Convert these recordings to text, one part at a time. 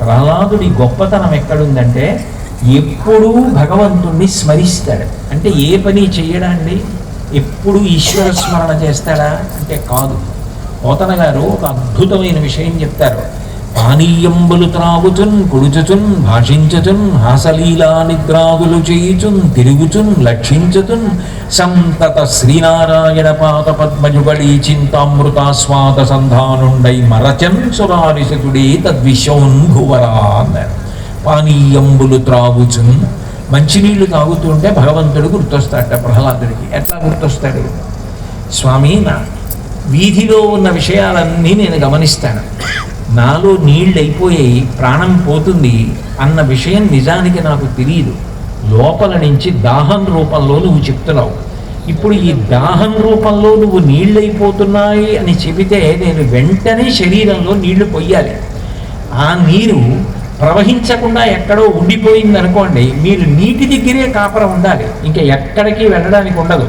ప్రహ్లాదుడి గొప్పతనం ఎక్కడుందంటే ఎప్పుడూ భగవంతుణ్ణి స్మరిస్తాడు. అంటే ఏ పని చేయడండి ఎప్పుడు ఈశ్వర స్మరణ చేస్తాడా? అంటే కాదు. పోతన గారు ఒక అద్భుతమైన విషయం చెప్తారు. పానీయంబులు త్రాగుచున్ కుడుచుచున్ భాషించుచున్ హాసలీలా నిద్రాదులు చేయుచున్ తిరుగుచున్ లక్షించుచున్. సంతత శ్రీనారాయణ పాత పద్మజుగళి చింతామృతాస్వాద సంధానుండై మరచన్ సురారిషకుడే తద్విశోన్భువరా అన్నారు పానీయంబులు త్రాగుచున్. మంచినీళ్ళు తాగుతుంటే భగవంతుడు గుర్తొస్తాడట ప్రహ్లాదుడికి. ఎట్లా గుర్తొస్తాడు? స్వామి నా వీధిలో ఉన్న విషయాలన్నీ నేను గమనిస్తాను. నాలో నీళ్ళు అయిపోయాయి ప్రాణం పోతుంది అన్న విషయం నిజానికి నాకు తెలియదు లోపల నుంచి దాహం రూపంలో నువ్వు చెప్తున్నావు. ఇప్పుడు ఈ దాహం రూపంలో నువ్వు నీళ్ళైపోతున్నాయి అని చెబితే నేను వెంటనే శరీరంలో నీళ్ళు పొయ్యాలి. ఆ నీరు ప్రవహించకుండా ఎక్కడో ఉండిపోయింది అనుకోండి మీరు నీటి దగ్గరే కాపరం ఉండాలి. ఇంకా ఎక్కడికి వెళ్ళడానికి ఉండదు.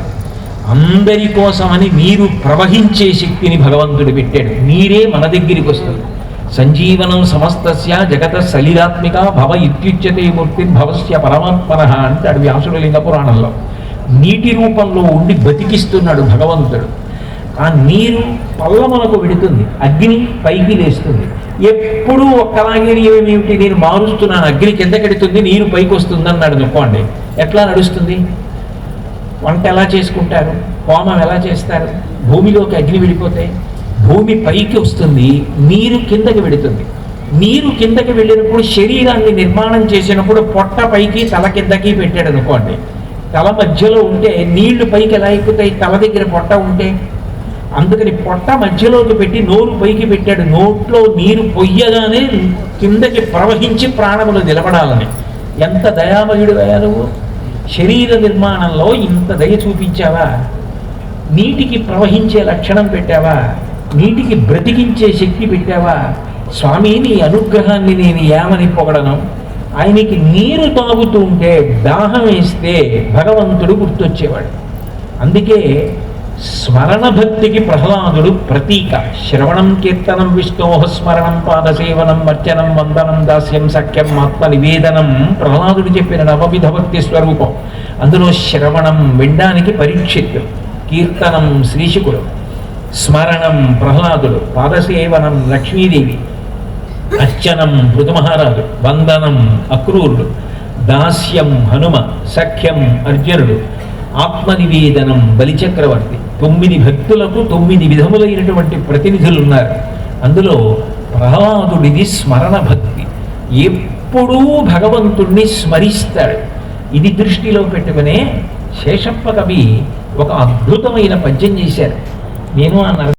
అందరి కోసమని నీరు ప్రవహించే శక్తిని భగవంతుడు పెట్టాడు. నీరే మన దగ్గరికి వస్తుంది. సంజీవనం సమస్తస్య జగత సలిరాత్మిక భవ ఇత్యుచ్యతే మూర్తి భవస్య పరమాత్మన అంటాడు వ్యాసుడు లింగ పురాణంలో. నీటి రూపంలో ఉండి బతికిస్తున్నాడు భగవంతుడు. ఆ నీరు పల్లమనకు విడుతుంది అగ్ని పైకి లేస్తుంది. ఎప్పుడూ ఒక్కలాగే ఏమేమిటి నేను మారుస్తున్నాను అగ్ని కిందకెడుతుంది నీరు పైకి వస్తుంది అన్నాడు అనుకోండి. ఎట్లా నడుస్తుంది? వంట ఎలా చేసుకుంటారు? హోమం ఎలా చేస్తారు? భూమిలోకి అగ్ని విడిపోతే భూమి పైకి వస్తుంది నీరు కిందకి వెళుతుంది. నీరు కిందకి వెళ్ళినప్పుడు శరీరాన్ని నిర్మాణం చేసినప్పుడు పొట్ట పైకి తల కిందకి పెట్టాడు అనుకోండి తల మధ్యలో ఉంటే నీళ్ళు పైకి ఎలా ఎక్కుతాయి? తల దగ్గర పొట్ట ఉంటే. అందుకని పొట్ట మధ్యలోకి పెట్టి నోరు పైకి పెట్టాడు. నోట్లో నీరు పొయ్యగానే కిందకి ప్రవహించి ప్రాణములు నిలబడాలని. ఎంత దయామయుడు నువ్వు? శరీర నిర్మాణంలో ఇంత దయ చూపించావా? నీటికి ప్రవహించే లక్షణం పెట్టావా? నీటికి బ్రతికించే శక్తి పెట్టావా? స్వామి నీ అనుగ్రహాన్ని నేను ఏమని పొగడను ఆయనకి నీరు తాగుతూ ఉంటే దాహం వేస్తే భగవంతుడు గుర్తొచ్చేవాడు. అందుకే స్మరణ భక్తికి ప్రహ్లాదుడు ప్రతీక. శ్రవణం కీర్తనం విష్ణోహ స్మరణం పాదసేవనం అర్చనం వందనం దాస్యం సఖ్యం ఆత్మ నివేదనం ప్రహ్లాదుడు చెప్పిన నవవిధ భక్తి స్వరూపం. అందులో శ్రవణం వినడానికి పరీక్షిత్తు కీర్తనం శ్రీశుకుడు. స్మరణం ప్రహ్లాదుడు పాదసేవనం లక్ష్మీదేవి అర్చనం మృదుమహారాజు వందనం అక్రూరుడు దాస్యం హనుమ సఖ్యం అర్జునుడు ఆత్మనివేదనం బలిచక్రవర్తి. తొమ్మిది భక్తులకు తొమ్మిది విధములైనటువంటి ప్రతినిధులు ఉన్నారు అందులో ప్రహ్లాదుడిది స్మరణ భక్తి. ఎప్పుడూ భగవంతుణ్ణి స్మరిస్తాడు. ఇది దృష్టిలో పెట్టుకునే శేషప్ప కవి ఒక అద్భుతమైన పద్యం చేశారు. నేను ఆ నర